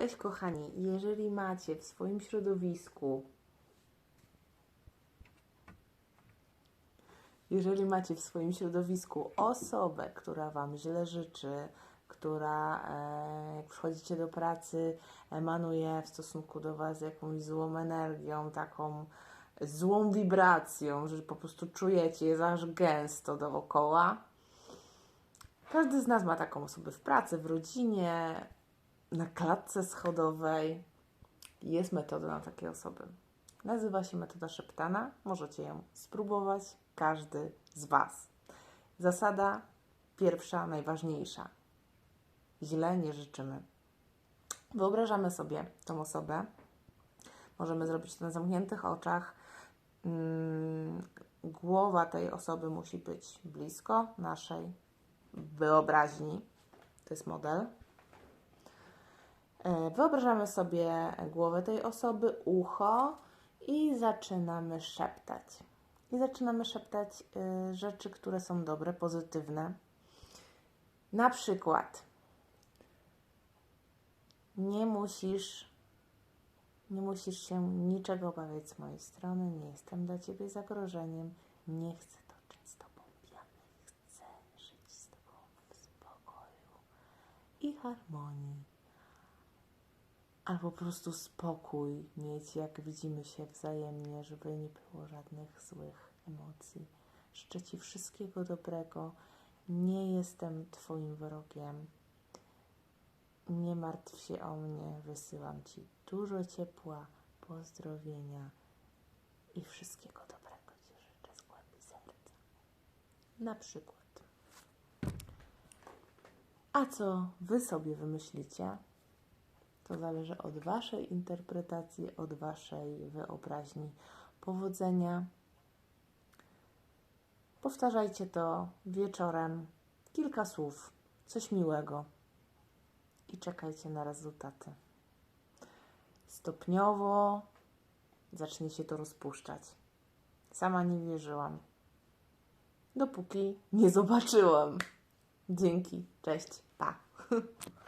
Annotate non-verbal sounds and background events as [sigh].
Cześć kochani, jeżeli macie w swoim środowisku jeżeli macie w swoim środowisku osobę, która Wam źle życzy, która e, jak przychodzicie do pracy emanuje w stosunku do Was jakąś złą energią, taką złą wibracją, że po prostu czujecie, jest aż gęsto dookoła. Każdy z nas ma taką osobę w pracy, w rodzinie, na klatce schodowej. Jest metoda na takie osoby. Nazywa się metoda szeptana. Możecie ją spróbować, każdy z Was. Zasada pierwsza, najważniejsza. Źle nie życzymy. Wyobrażamy sobie tą osobę. Możemy zrobić to na zamkniętych oczach. Mm, Głowa tej osoby musi być blisko naszej wyobraźni. To jest model. E, Wyobrażamy sobie głowę tej osoby, ucho i zaczynamy szeptać. I zaczynamy szeptać y, rzeczy, które są dobre, pozytywne. Na przykład, nie musisz, nie musisz się niczego obawiać z mojej strony, nie jestem dla ciebie zagrożeniem, nie chcę toczyć z tobą piany, chcę żyć z tobą w spokoju i harmonii albo po prostu spokój mieć, jak widzimy się wzajemnie, żeby nie było żadnych złych emocji. Życzę Ci wszystkiego dobrego. Nie jestem Twoim wrogiem. Nie martw się o mnie. Wysyłam Ci dużo ciepła, pozdrowienia i wszystkiego dobrego Ci życzę z głębi serca. Na przykład. A co Wy sobie wymyślicie? To zależy od Waszej interpretacji, od Waszej wyobraźni. Powodzenia. Powtarzajcie to wieczorem. Kilka słów, coś miłego i czekajcie na rezultaty. Stopniowo zacznie się to rozpuszczać. Sama nie wierzyłam. Dopóki nie zobaczyłam. Dzięki. Cześć. Pa. [laughs]